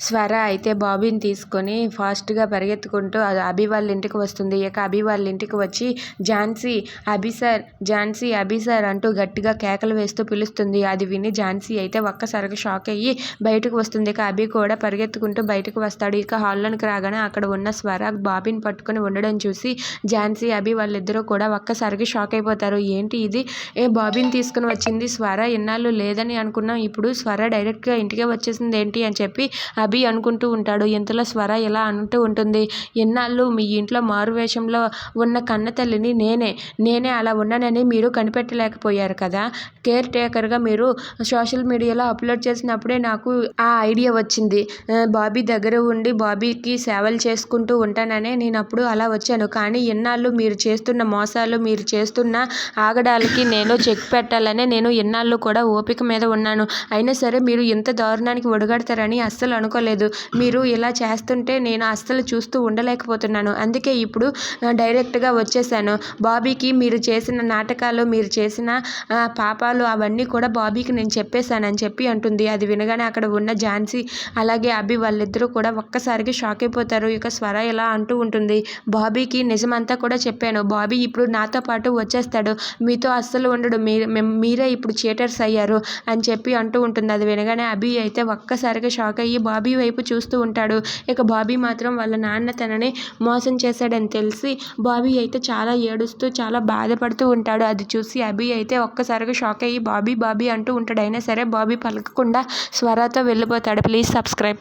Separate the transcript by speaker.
Speaker 1: స్వర అయితే బాబీని తీసుకొని ఫాస్ట్గా పరిగెత్తుకుంటూ అభి వాళ్ళ ఇంటికి వస్తుంది. ఇక అభి వాళ్ళ ఇంటికి వచ్చి ఝాన్సీ అభి సార్ ఝాన్సీ అభి సార్ అంటూ గట్టిగా కేకలు వేస్తూ పిలుస్తుంది. అది విని ఝాన్సీ అయితే ఒక్కసారిగా షాక్ అయ్యి బయటకు వస్తుంది. ఇక అభి కూడా పరిగెత్తుకుంటూ బయటకు వస్తాడు. ఇక హాల్లోనికి రాగానే అక్కడ ఉన్న స్వర బాబీని పట్టుకొని ఉండడం చూసి ఝాన్సీ అభి వాళ్ళిద్దరూ కూడా ఒక్కసారిగా షాక్ అయిపోతారు. ఏంటి ఇది? ఏ బాబీని తీసుకుని వచ్చింది? స్వర ఇన్నాళ్ళు లేదని అనుకున్నాం. ఇప్పుడు స్వర డైరెక్ట్గా ఇంటికే వచ్చేసింది ఏంటి? అని చెప్పి అభి అనుకుంటూ ఉంటాడు. ఇంతలో స్వర ఇలా అంటూ ఉంటుంది? ఎన్నాళ్ళు మీ ఇంట్లో మారు వేషంలో ఉన్న కన్న తల్లిని నేనే నేనే అలా ఉన్నానని మీరు కనిపెట్టలేకపోయారు కదా? కేర్ టేకర్గా మీరు సోషల్ మీడియాలో అప్లోడ్ చేసినప్పుడే నాకు ఆ ఐడియా వచ్చింది. బాబీ దగ్గర ఉండి బాబీకి సేవలు చేసుకుంటూ ఉంటానని నేను అప్పుడు అలా వచ్చాను. కానీ ఎన్నాళ్ళు మీరు చేస్తున్న మోసాలు మీరు చేస్తున్న ఆగడాలకి నేను చెక్ పెట్టాలని నేను ఎన్నాళ్ళు కూడా ఓపిక మీద ఉన్నాను. అయినా సరే మీరు ఇంత దారుణానికి ఒడగడతారని అస్సలు అనుకోలేదు మీరు ఇలా చేస్తుంటే నేను అస్సలు చూస్తూ ఉండలేకపోతున్నాను. అందుకే ఇప్పుడు డైరెక్ట్గా వచ్చేసాను. బాబీకి మీరు చేసిన నాటకాలు మీరు చేసిన పాపాలు అవన్నీ కూడా బాబీకి నేను చెప్పేశానని చెప్పి అంటుంది. అది వినగానే అక్కడ ఉన్న ఝాన్సీ అలాగే అభి వాళ్ళిద్దరూ కూడా ఒక్కసారిగా షాక్ అయిపోతారు. ఇక స్వర ఇలా అంటూ ఉంటుంది. బాబీకి నిజమంతా కూడా చెప్పాను. బాబీ ఇప్పుడు నాతో పాటు వచ్చేస్తాడు. మీతో అస్సలు ఉండడు. మీరే ఇప్పుడు చీటర్స్ అయ్యారు అని చెప్పి అంటూ ఉంటుంది. అది వినగానే అభి అయితే ఒక్కసారిగా షాక్ అయ్యి బాబీ వైపు చూస్తూ ఉంటాడు. ఇక బాబీ మాత్రం వాళ్ళ నాన్న తనని మోసం చేశాడని తెలిసి బాబీ అయితే చాలా ఏడుస్తూ చాలా బాధపడుతూ ఉంటాడు. అది చూసి అభి అయితే ఒక్కసారిగా షాక్ అయ్యి బాబీ బాబీ అంటూ ఉంటాడు. అయినా సరే బాబీ పలకకుండా స్వరాతో వెళ్ళిపోతాడు. Please subscribe.